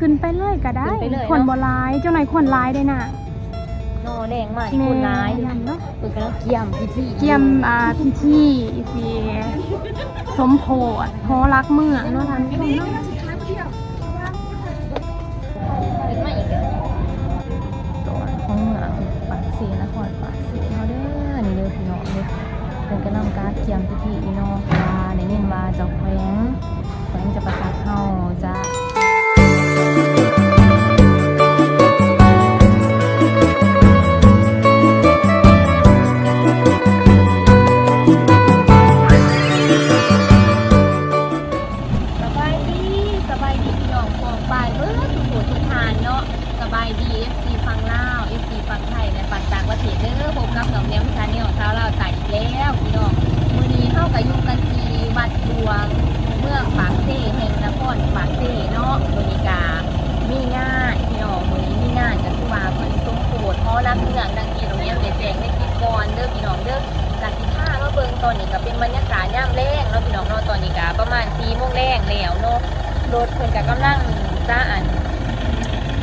ขึ้นไปเลยก็ได้ขึ้นไปเลยคนเนาะบ่ร้ายเจ้าหน่อยคนร้ายได้น่ะนอแดงมากอีกคนร้ายแม่เนาะเปิดกันแล้วเกี่ยมพิธีเกียมอ่าพิธีสิสมโพธิโหรักเมืองเนาะท่านผู้ชมเนาะ เป็นมาอีกแล้วตัวของเมืองปากสีนครปากสีเนาะเด้อนี่เด้อพี่น้องเด้อเป็นกำลังการเกี่ยมพิธีอีเนาะว่าในเน้นว่าเจ้าแขวงแขวงจะประสาทเฮา รปากเซ่เนาะมื้อนี้กามีงานพี่น้องมื้อนี้มีงานก็คือว่าเพิ่นสมโพธิเพราะนักเมืองดังที่โรงเรียนได้แจ้งในคลิปก่อนเด้อพี่น้องเด้อกสิท่ามาเบิ่งตอนนี้ก็เป็นบรรยากาศย่ามแรงเนาะพี่น้องเนาะตอนนี้ก็ประมาณ4โมงแรงแล้วเนาะรถเพิ่นก็กำลังจ้าอัน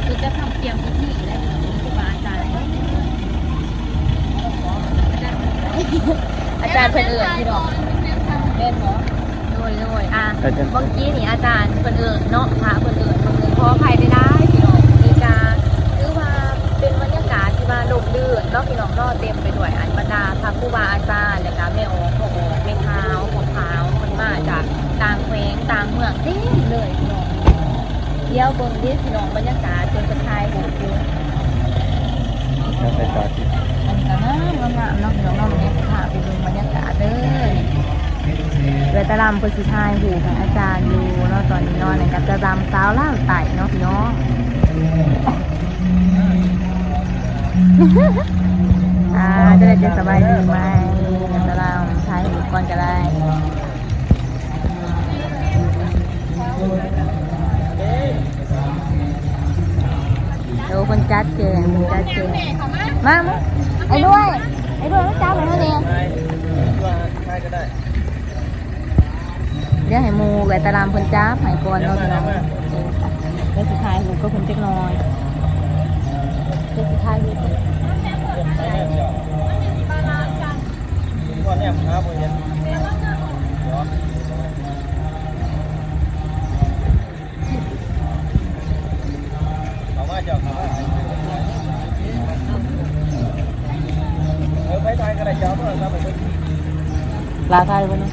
คือจะทำเตรียมพิธีแล้วพี่น้องนี่คือว่าอาจารย์อะไรอาจารย์เพิ่นเอิ้นพี่น้องเล่นบ่โดย โดยอะเมื่อกี้นี่อาจารย์เพิ่นเอิ้นเนาะพระเพิ่นเอิ้นเพิ่นอิ้นขออภัยได้ได้พี่น้องนี่กาคือว่าเป็นบรรยากาศที่ว่าลมลื่นเนาะพี่น้องเนาะเต็มไปด้วยอันบรรดาพระครูบาอาจารย์และก็แม่โอ๋พ่อโอ๋แม่ขาวพ่อขามันมาจากต่างแขวงต่างเมืองเต็มเลยพี่น้องเดี๋ยวเบิ่งดิพี่น้องบรรยากาศจนกระทายหูดูแล้วไปจอดอันนี้ก็งามงามเนาะพี่น้องเนาะมันนี้พาไปดูบรรยากาศเด้อ เรือตะลำเพื่อสิทายหูของอาจารย์อยู่เนาะตอนนี้เนาะในกับตะลำสาวล่าวไต่เนาะพี่น้องอ่าจะได้จะสบายดีไหมกับตะลำทายหูก่อนก็ได้เดี๋ยวคนจัดแจงคนจัดแจงมามาไอ้ด้วยไอ้ด้วยมาจับไปเท่านี้ ใช่ใช่ก็ได้ เดี๋ยวให้หมูแหวนตารามคนจ้าหายก่อนเนาะพี่น้องเดี๋ยวสุดท้ายหมูก็คนเจ็กน้อยเดี๋ยวสุดท้ายหมูก็ก่อนเนี่ยครับผมเนี่ยเขาว่าจะเขาว่าเออไปไทยก็ได้เจ้าเพื่อนครับไปลาไทยวันนี้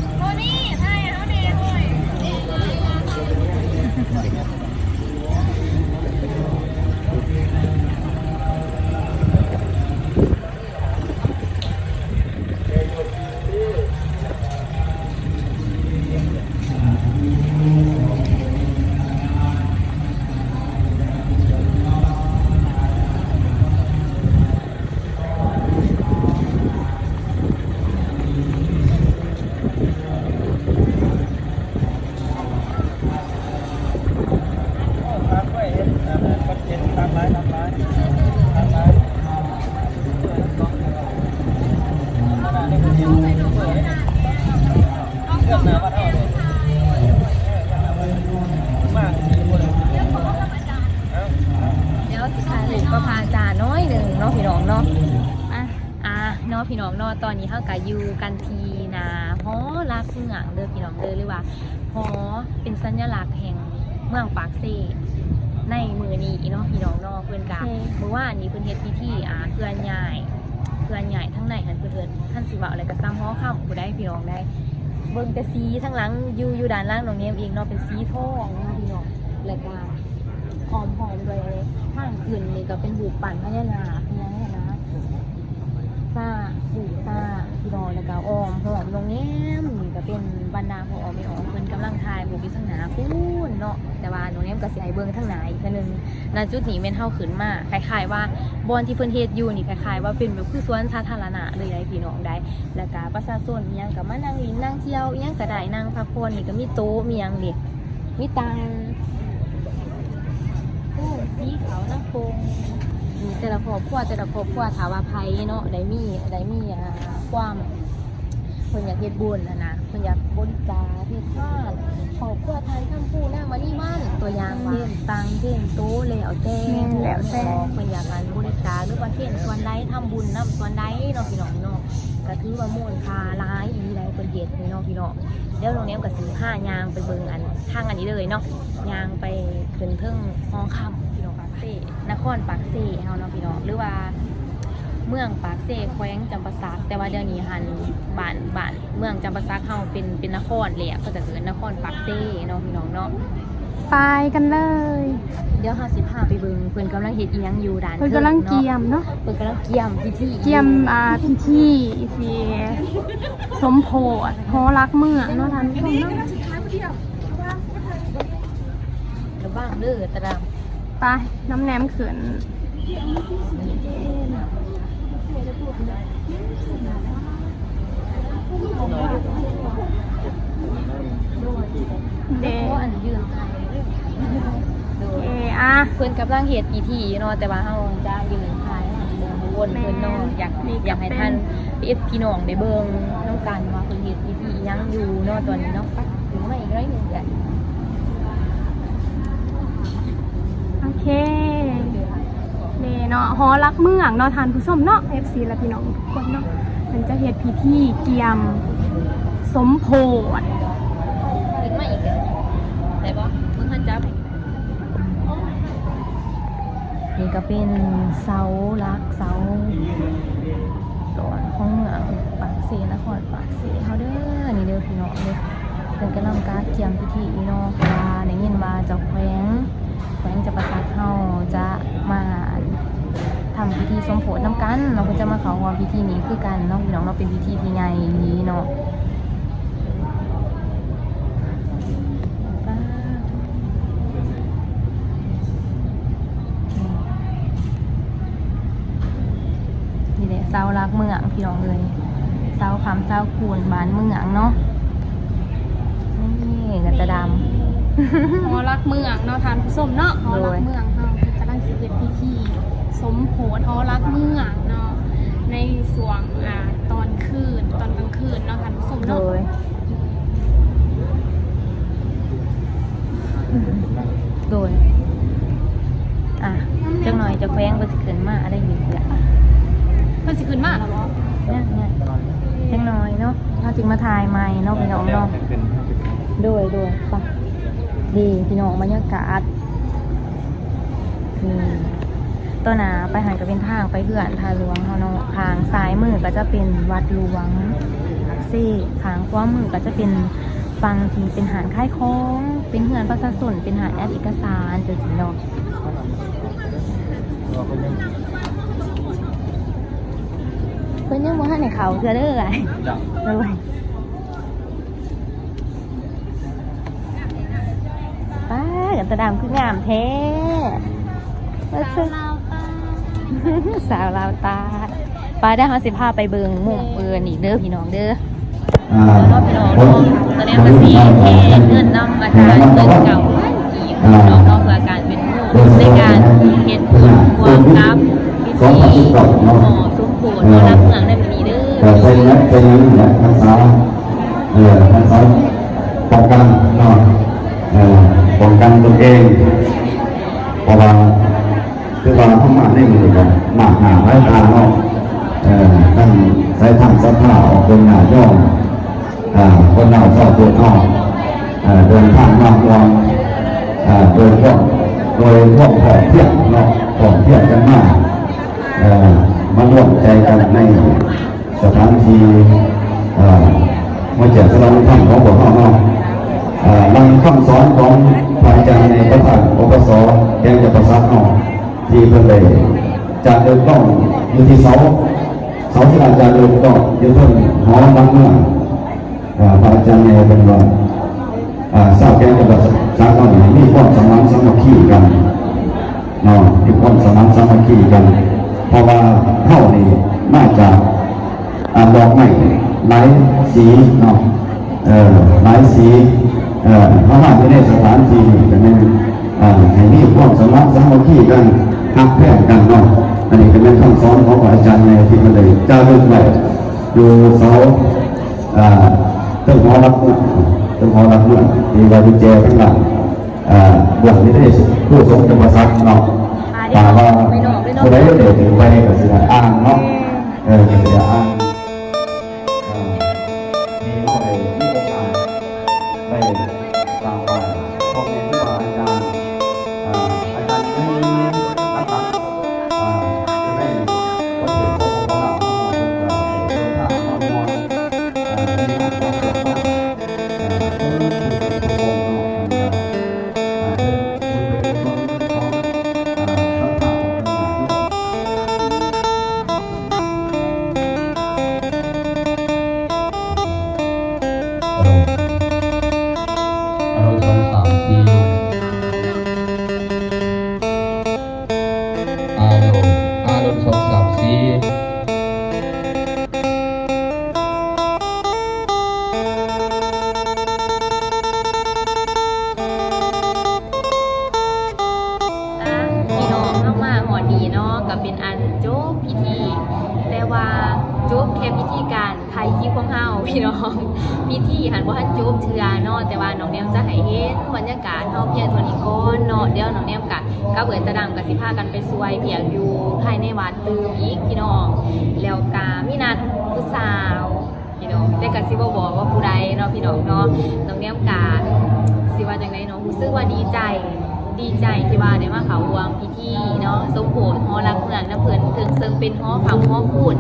นาะพี่น้องเนาะตอนนี้เขากับยูกันทีนาหอรักเมืองเด้อพี่น้องเด้อหรือว่าหอเป็นสัญลักษณ์แห่งเมืองปากเซ่ในมือนี้เนาะพี่น้องเนาะเพื่อนกาเมื่อวานนี้เพิ่นเฮ็ดพิธีอ่าเพื่อนใหญ่เพื่อนใหญ่ทั้งในหันเพิ่นท่านสิว่าอะไรก็ซ้ำฮ้อข้ามผู้ได้พี่น้องได้ เบิ่งแต่สีทั้งหลังอยู่อยู่ด้านล่างตรงนี้เองเนาะเป็นสีทองเนาะพี่น้องแล้วก็หอมหอมเลยข้างอื่นนี่ก็เป็นบูปปั่นพญานาคพญานาคซ่าบูซ่าพี่น้องแล้วก็ออมหอมตรงนี้นี่ก็ เป็นบรรดาพอออมไม่ออมเพิ่นกำลังทายบุกอยู่ทางหนาพูนเนาะแต่ว่าตรงนี้มันก็สิให้เบิ่งทางหนาอีกเทื่อนึงณจุดนี้แม่นเท่าขึ้นมาคล้ายๆว่าบอนที่เพิ่นเฮ็ดอยู่นี่คล้ายๆว่าเป็นแบบคือสวนสาธารณะเลยได้พี่น้องได้แล้วก็ประชาชนมีหยังก็มานั่งลินนั่งเที่ยวอิหยังก็ได้นั่งพักผ่อนนี่ก็มีโต๊ะมีหยังเด็กมีตังโอ้สีขาน้ำโคงมีแต่ละครอบครัวแต่ละครอบครัวถาว่าไผเนาะได้มีได้มีอ่าความ พิ่นอยากเฮ็ดบุญนะนะเพิ่นอยากบริจาคเฮ็ดทานขอบครัวไทยทำผู้นางมานี่มันตัวอย่างว่าเช่นตังเช่นโต๊ะแล้วแต่แม่นแล้วแต่เพิ่นอยากการบริจาคหรือว่าเช่นส่วนใดทำบุญนำส่วนใดเนาะพี่น้องเนาะก็ถือว่ามูลค่าหลายอีหลีใดเพิ่นเฮ็ดนี่เนาะพี่น้องเดี๋ยวโรงแรมก็สิพายางไปเบิ่งอันทางอันนี้เลยเนาะยางไปขึ้นเทิงฮอค่ำพี่น้องปากเซ่นครปากเซ่เฮาเนาะพี่น้องหรือว่า เมืองปากเซ่แขวงจำปาสักแต่ว่าเดี๋ยวนี้หันบ้านบ้านเมืองจำปาสักเฮาเป็นเป็นนครเลยอะก็จะเกิดนครปากเซ่เนาะพี่น้องเนาะไปกันเลย เดี๋ยวเฮาสิพาไปเบิ่งเพิ่นกำลังเฮ็ดอีหยังอยู่ด้านเพิ่นกำลังเกียมเนาะเพิ่นกำลังเกียมพิธีเกียมอ่าพิธีสิสมโพธิหอรักเมืองเนาะท่านผู้ชมเนาะระบ้างเด้อตะดามไปน้ำแหนมเขิน เดเพราะอันยืนถ่ายเออะเพิ่นกำลังเฮ็ดพิธีเนาะแต่ว่าเฮาจะยืนถ่ายให้เบิ่งวนเพิ่นเนาะอยากอยากให้ท่านพี่พี่น้องได้เบิ่งน้องกันว่าเพิ่นเฮ็ดพิธีอีหยังอยู่เนาะตอนนี้เนาะไปถึงมาอีกหน้อยหนึงจ้ะ โอเค เนาะหอรักเมืองเนาะทานผู้ชมเนาะ FC และพี่น้องทุกคนเนาะมันจะเฮ็ดพิธีเกียมสมโพธิขึ้นมาอีกเด้อได้ปะมึงทันจับนี่ก็เป็นเสาลักเสาหลวงของเมืองปากเสนครปากเสเขาเด้อนี่เด้อพี่น้องเด้อเป็นกำลังการเกียมพิธีเนาะ พิธีสมโพธิน้ำกันเราก็จะมาเขาร่วมพิธีนี้คือกันเนาะพี่น้องเนาเป็นพิธีที่ใหญ่นี้เนาะนี่แหละเสารักเมืองพี่น้องเลยเสาคำเสาคูนบ้านเมืองเนาะนี่กระตะดหอรักเมืองเนาะทานผู้ชมเนาะหอรักเมืองเฮาเพิ่นกำลังสิเฮ็ดพิธี สมโพธิหอรักเมืองเนาะในส่วงอ่าตอนคืนตอนกลางคืนเนาะท่านผู้ชมำโดเนาะยโดย อะจังหน่อยจะแคว้งก็จะเกินมาอะไรอยู่แหละเพิ่นสิขึ้นมาแล้วบ่เนี่ยเนี่ยจังหน่อยเนาะเราจึงมาถ่ายใหม่เนาะพี่น้องเนาะ โดยโดยไปดีพี่น้องบรรยากาศนี่ ต้นหนาไปหันก็เป็นทางไปเขื่อนทาหลวงเขาเนาะทางซ้ายมือก็จะเป็นวัดหลวงซี่ทางขวามือก็จะเป็นฟังที่เป็นหานค่ายคล้อง เป็นเหือนประชาชนเป็นหานแอดเอกสารจะสิเนาะเพิ่นยังบ่ทันให้เขาเทื่อเด้อไอ้จับเลยป้ากับตะดำคืองามแท้สาวลาวตา สาวลาวตาป้าได้เขาสิพาไปเบิงมุมเอินอีกเด้อพี่น้องเด้อแล้วก็พี่น้องตอนนี้ภาษีเทเงินนำอาจารย์เงินเก่ากี่พี่น้องเนาะเพื่อการเป็นผู้ในการเฮ็ดบุญรวมกับพิธีหมอสมโพธิหมอรับเมืองในมื้อนี้เด้แต่อเป็นนักเป็นนี้แหละภาษาเออภาษาป้องกันเนาะเออป้องกันตนเองเพราะว่า คือว่าเข้ามาในมือกันหนักหนาไว้ตาเนาะเออตั้งใช้ทำสัพพะออกเป็นหน้าย่อมอ่าคนเราชอบตัวนอกเออเดินทางนอกวงอ่าโดยพวกโดยพวกของเที่ยงเนาะของเที่ยงกันมากเอ่อมาร่วมใจกันในสถานที่อ่อมาเจอสลองท่านของพวกเราเนาะอ่อนำคำสอนของพระอาจารย์ในพระธรรมอปสแกงจะประสักเนาะ ที่เพิ่นได้จะเดินต้อยู่ที่เสาเสาที่อาจารย์เดินต้อยู่เพิ่นหอบังเมื่อพระอาจารย์ในเป็นว่าทราบแกงจะประสักเนาะมีความสมานสามัคคีกันเนาะมีความสมานสามัคคีกัน เพราะว่าเท่านี้มาจากดอกไม้หลายสีเนาะหลายสีเพราะว่าอยู่ในสถานที่นี่ก็เนอ่าให้มีความสมานสามัคคีกัน หักแพร่กันเนาะอันนี้ก็เป็นคำสอนของพระอาจารย์ในที่มันเลยเจ้าเรื่องไว้อยู่เสาอ่าเรื่องหอรักเมืองเรื่องหอรักเมืองมีวาวิเจทั้งหลังอ่าหลังนี้ได้ผู้ทรงจำพรรษเนาะถามว่าผู้ใดเด็กไปก็สิได้อ้างเนาะเออก็สิได้อ้าง มีเนาะกับเป็นอันจบพิธี แต่ว่าจบแค่พิธีการไทยคลิปของเฮาพี่น้องพิธีหันว่าจบเทือเนาะแต่ว่าน้องแนมจะให้เห็นบรรยากาศเฮาเพียงเท่านี้ก่อนเนาะเดี๋ยวน้องแนมกะก็เบิดตะดังกับสิพากันไปซวยเพียงอยู่ภายในวัดตืมอีกพี่น้อง แล้วกามีนัดผู้สาวพี่น้องแต่ก็สิบ่บอกว่าผู้ใดเนาะพี่น้องเนาะน้องแนมกะสิว่าจังไดเนาะรู้สึกว่าดีใจ ดีใจที่ว่าได้มาเขาวงพิธีเนาะสมโภชฮอรักเมืองน้ำเพลินถึงซึ่งเป็นฮอคำฮอพูด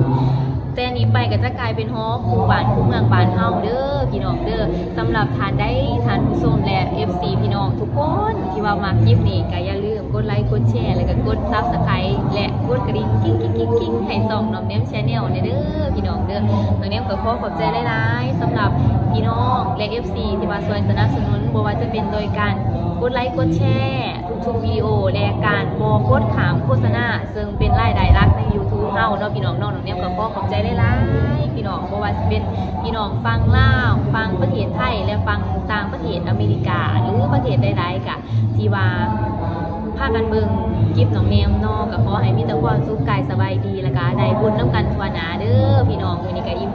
แต่นี้ไปก็จะกลายเป็นฮอคูบ้านคูเมืองบ้านเฮาเด้อพี่น้องเด้อสำหรับทานได้ทานผู้ชมและ FC พี่น้องทุกคนที่ว่ามาคลิปนี้ก็อย่าลืมกดไลค์กดแชร์แล้วก็กด Subscribe และกดกระดิ่งกิ๊งกิ๊งกิ๊งกิ๊งให้ส่องน้องเนมชแนลเนี่ยเด้อพี่น้องเด้อน้องเนมก็ขอขอบใจหลายๆสำหรับพี่น้องและ FC ที่มาช่วยสนับสนุนบ่ว่าจะเป็นโดยการกดไลค์กดแชร์ ทุกๆวิดีโอและการบอกกดขามโฆษณาซึ่งเป็นรายได้หลักใน YouTube เฮาเนาะพี่น้องน้องน้องเนมก็ขอขอบใจหลายๆพี่น้องบ่ว่าจะเป็นพี่น้องฟังลาวฟังประเทศไทยและฟังต่างประเทศอเมริกา หรือประเทศใดๆกะที่ว่าพากันเบิ่งคลิปน้องแนมเนอก็ขอให้มีแต่ความสุขกายสบายดีแล้วก็ได้บุญน้ำกันทวนาเด้อพี่น้องมื้อนี้ก็อิ่ม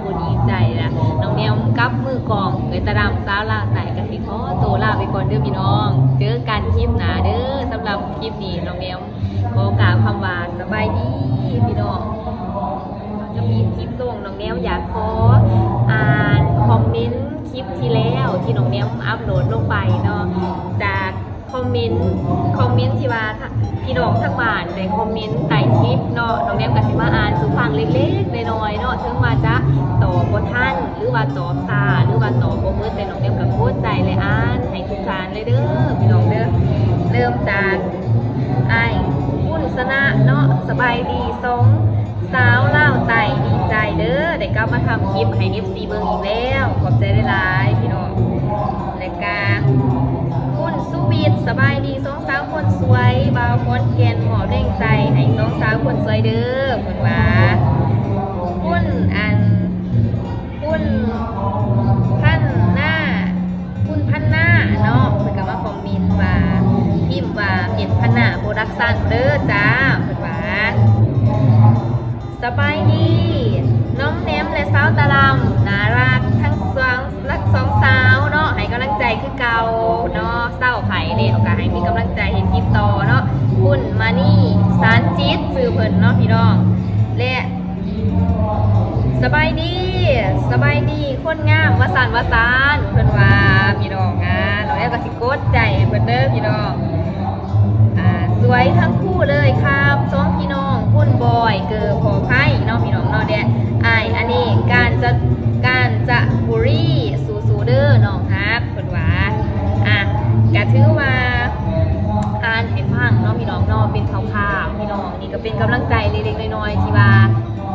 ใจละน้องแนมกับมือกองเอยตะดำสาวลาวใส่ก็สิขอตัวลาไปก่อนเด้อพี่น้อง เจอกันคลิปหนาเด้อสำหรับคลิปนี้น้องแนมขอกล่าวคำว่าสบายดีพี่น้องจะมีคลิปลงน้องแนมอยากขออ่านคอมเมนต์คลิปที่แล้วที่น้องแนมอัพโหลดลงไปเนาะจาก คอมเมนต์คอมเมนต์ที่ว่าพี่น้องทั้งบ้านในคอมเมนต์ใต้คลิปเนาะน้องแนมก็สิมาอ่านสู่ฟังเล็กๆน้อยๆเนาะถึงว่าจะตอบบ่ทันหรือว่าตอบซาหรือว่าตอบบ่หมดแต่น้องแนมก็โคตรใจเลยอ่านให้ทุกทานเลยเด้อพี่น้องเด้อเริ่มจากไอ้ายคุณสนะเนาะสบายดีสงสาวเล่าไต่ดีใจเด้อได้กลับมาทำคลิปให้ FC เบิ่งอีกแล้วขอบใจหลายๆพี่น้องและกาคุณ สุวิทสบายดีสองสาวคนสวยบาวคนแกนหมอเร่งใจให้สองสาวคนสวยเด้อคุณว่าคุณอันคุณพันหน้า คุณพันหน้าเนาะเพิ่นก็มาคอมเมนต์ว่าพิมพ์ว่าเห็นพันหน้าโปรดักชั่นเด้อจ้าเพิ่นว่าสบายดีน้องแนมและสาวตะลำนารัก จิตสื่อเพิ่นเนาะพี่น้อง และสบายดีสบายดีคนงามวาสานวาสานเพิ่นว่าพี่น้องอะเราแอบก็สิกดใจเพิ่นเด้อพี่น้องอ่าสวยทั้งคู่เลยครับสองพี่น้องคุณบอยเกิร์ลพอไพ่น้องพี่น้องเนอเดะไอายอันนี้การจะการจะบุรีสูสูเด้อน้องฮักคนว่าอะกะถือว่า ฟังเนาะพี่น้องเนอเป็นข่าวๆพี่น้องนี่ก็เป็นกำลังใจเล็กๆน้อยๆที่ว่า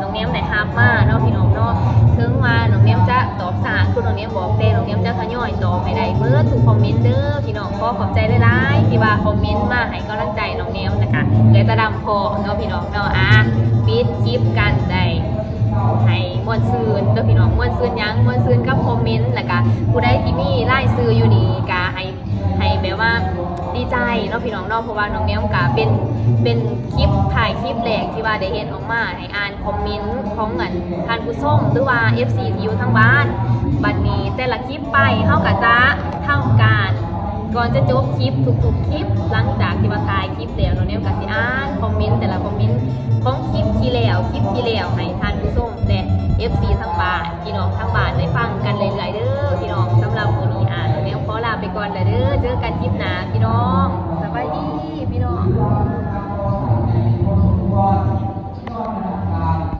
น้องเนี้ยมไหนฮับมาเนาะพี่น้องเนาะถึงว่าน้องเนี้ยมจะตอบสารคุณน้องเนี้ยมบอกเต้น้องเนี้ยมจะทยอยตอบให้ได้เมื่อถูกคอมเมนต์เด้อพี่น้องขอขอบใจหลายๆที่ว่าคอมเมนต์มาให้กำลังใจน้องเนี้ยมนะคะเดี๋ยวจะดำพอเนาะพี่น้องเนาะอะปิดคลิปกันได้ให้มวนซืนเด้อพี่น้องมวนซืนยังมวนซืนกับคอมเมนต์แล้วก็ผู้ใดที่มีไล่ซื้ออยู่นี่ก็ให้ให้แบบว่า ดีใจเนาะพี่น้องเนาะเพราะว่าน้องแง้มกะเป็นเป็นคลิปถ่ายคลิปแรกที่ว่าได้เห็นออกมาให้อ่านคอมเมนต์ของเงินท่านผู้ชมหรือว่า FC ที่อยู่ทางบ้านบัดนี้แต่ละคลิปไปเฮาก็จะทำการก่อนจะจบคลิปทุกๆคลิป หลังจากที่มาถ่ายคลิปแล้วน้องแง้มก็สิอ่านคอมเมนต์แต่ละคอมเมนต์ของคลิปที่แล้วคลิปที่แล้วให้ท่านผู้ชมและ FC ทางบ้านพี่น้องทางบ้านได้ฟังกันเรื่อยๆเด้อพี่น้องสำหรับมื้อนี้อ่านน้องแง้มขอลา ไปก่อนเลยเด้อเจอกันคลิปหน้าพี่น้องสบายดีพี่น้อง